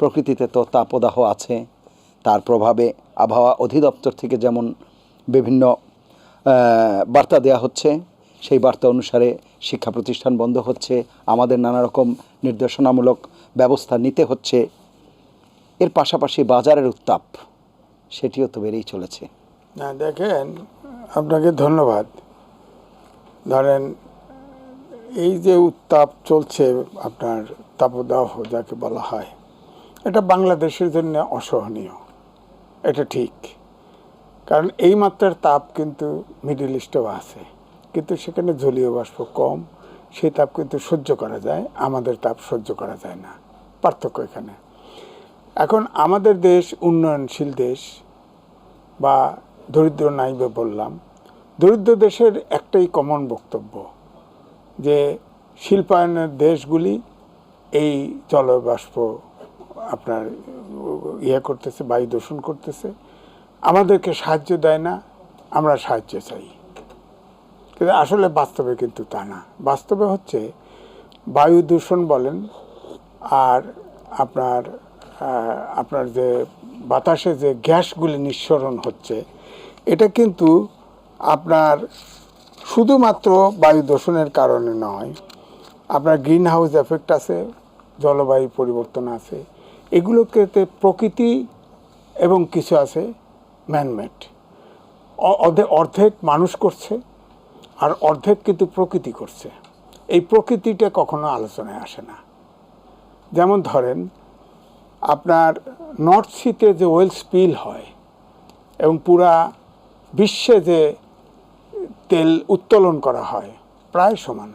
প্রকৃতিতে তো তাপদাহ আছে। তার প্রভাবে আবহাওয়া অধিদপ্তর থেকে যেমন বিভিন্ন বার্তা দেওয়া হচ্ছে, সেই বার্তা অনুসারে শিক্ষা প্রতিষ্ঠান বন্ধ হচ্ছে, আমাদের নানা রকম নির্দেশনামূলক ব্যবস্থা নিতে হচ্ছে। এর পাশাপাশি বাজারের উত্তাপ, সেটিও তো বেড়েই চলেছে। না, দেখেন, আপনাকে ধন্যবাদ। ধরেন, এই যে উত্তাপ চলছে, আপনার তাপদাহ, যাকে বলা হয় এটা বাংলাদেশের জন্য অসহনীয়। এটা ঠিক। কারণ এই মাত্রার তাপ কিন্তু মিডিল ইস্টেও আছে। কিন্তু সেখানে জলীয় বাষ্প কম, সেই তাপ কিন্তু সহ্য করা যায়, আমাদের তাপ সহ্য করা যায় না। পার্থক্য এখানে। এখন আমাদের দেশ উন্নয়নশীল দেশ, বা দরিদ্র নাই বা বললাম। দরিদ্র দেশের একটাই কমন বক্তব্য, যে শিল্পায়নের দেশগুলি এই জলবাষ্প আপনার ইয়ে করতেছে, বায়ু দূষণ করতেছে। আমাদেরকে সাহায্য দেয় না, আমরা সাহায্য চাই। কিন্তু আসলে বাস্তবে কিন্তু তা না। বাস্তবে হচ্ছে, বায়ু দূষণ বলেন, আর আপনার আপনার যে বাতাসে যে গ্যাসগুলি নিঃসরণ হচ্ছে, এটা কিন্তু আপনার শুধুমাত্র বায়ু দূষণের কারণে নয়, আপনার গ্রিন হাউস এফেক্ট আছে, জলবায়ু পরিবর্তন আছে এগুলোকে প্রকৃতি এবং কিছু আছে ম্যানমেড অর্ধেক মানুষ করছে আর অর্ধেক কিন্তু প্রকৃতি করছে। এই প্রকৃতিটা কখনো আলোচনায় আসে না। যেমন ধরেন, আপনার নর্থ সিতে যে ওয়েল স্পিল হয় এবং পুরা বিশ্বে যে তেল উত্তোলন করা হয় প্রায় সমান।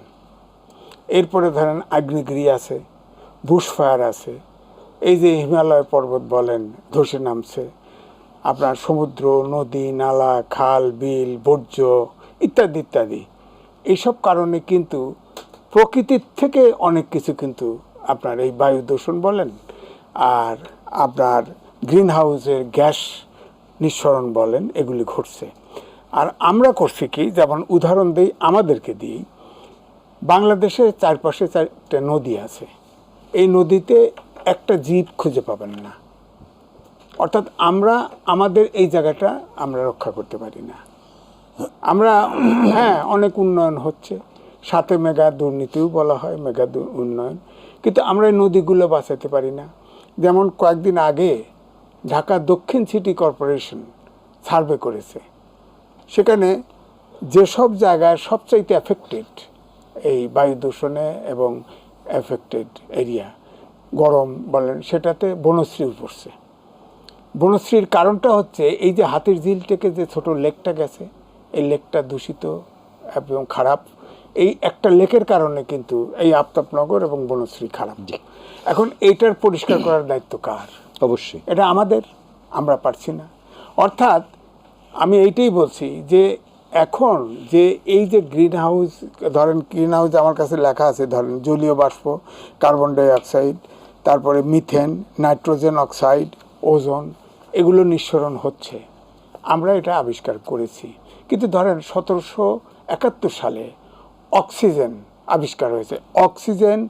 এরপরে ধরেন আগ্নেয়গিরি আছে বুশফায়ার আছে এই যে হিমালয় পর্বত বলেন, ধসে নামছে। আপনার সমুদ্র, নদী, নালা, খাল, বিল, বর্জ্য ইত্যাদি ইত্যাদি। এইসব কারণে কিন্তু প্রকৃতির থেকে অনেক কিছু কিন্তু আপনার এই বায়ু দূষণ বলেন, আর আপনার গ্রিন হাউসের গ্যাস নিঃসরণ বলেন, এগুলি ঘটছে। আর আমরা করছি কি, যেমন উদাহরণ দিই আমাদেরকে দিই বাংলাদেশের চারপাশে চারটে নদী আছে। এই নদীতে একটা জীব খুঁজে পাবেন না। অর্থাৎ আমরা, আমাদের এই জায়গাটা আমরা রক্ষা করতে পারি না। আমরা হ্যাঁ অনেক উন্নয়ন হচ্ছে। সাথে মেগা দুর্নীতিও বলা হয়, মেগা উন্নয়ন। কিন্তু আমরা এই নদীগুলো বাঁচাতে পারি না। যেমন কয়েকদিন আগে ঢাকা দক্ষিণ সিটি কর্পোরেশন সার্ভে করেছে। সেখানে যেসব জায়গায় সবচাইতে এফেক্টেড এই বায়ু দূষণে এবং এফেক্টেড এরিয়া গরম বলেন সেটাতে বনশ্রী পড়ছে। বনশ্রীর কারণটা হচ্ছে এই যে হাতির ঝিল থেকে যে ছোট লেকটা গেছে এই লেকটা দূষিত এবং খারাপ এই একটা লেকের কারণে কিন্তু এই আফতাবনগর এবং বনশ্রী খারাপ। এখন এইটার পরিষ্কার করার দায়িত্ব কার? অবশ্যই। এটা আমাদের আমরা পারছি না। অর্থাৎ আমি এইটাই বলছি যে এখন যে এই যে গ্রিন হাউস ধরেন গ্রিন হাউস আমার কাছে লেখা আছে ধরেন জলীয় বাষ্প কার্বন ডাই অক্সাইড তারপরে মিথেন, নাইট্রোজেন অক্সাইড, ওজোন, এগুলো নিঃসরণ হচ্ছে। আমরা এটা আবিষ্কার করেছি। কিন্তু ধরেন সতেরোশো একাত্তর সালে অক্সিজেন আবিষ্কার হয়েছে। অক্সিজেন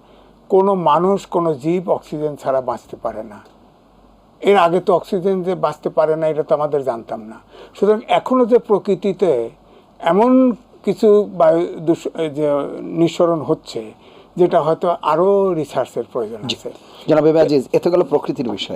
কোনো মানুষ, কোনো জীব অক্সিজেন ছাড়া বাঁচতে পারে না। এর আগে তো অক্সিজেন যে বাঁচতে পারে না, এটা তো আমাদের জানতাম না। সুতরাং এখনও যে প্রকৃতিতে এমন কিছু বায়ু দূষ- যে নিঃসরণ হচ্ছে যেটা হয়তো আরও রিসার্চের প্রয়োজন আছে। জনাব আজিজ এত গেল প্রকৃতির বিষয়।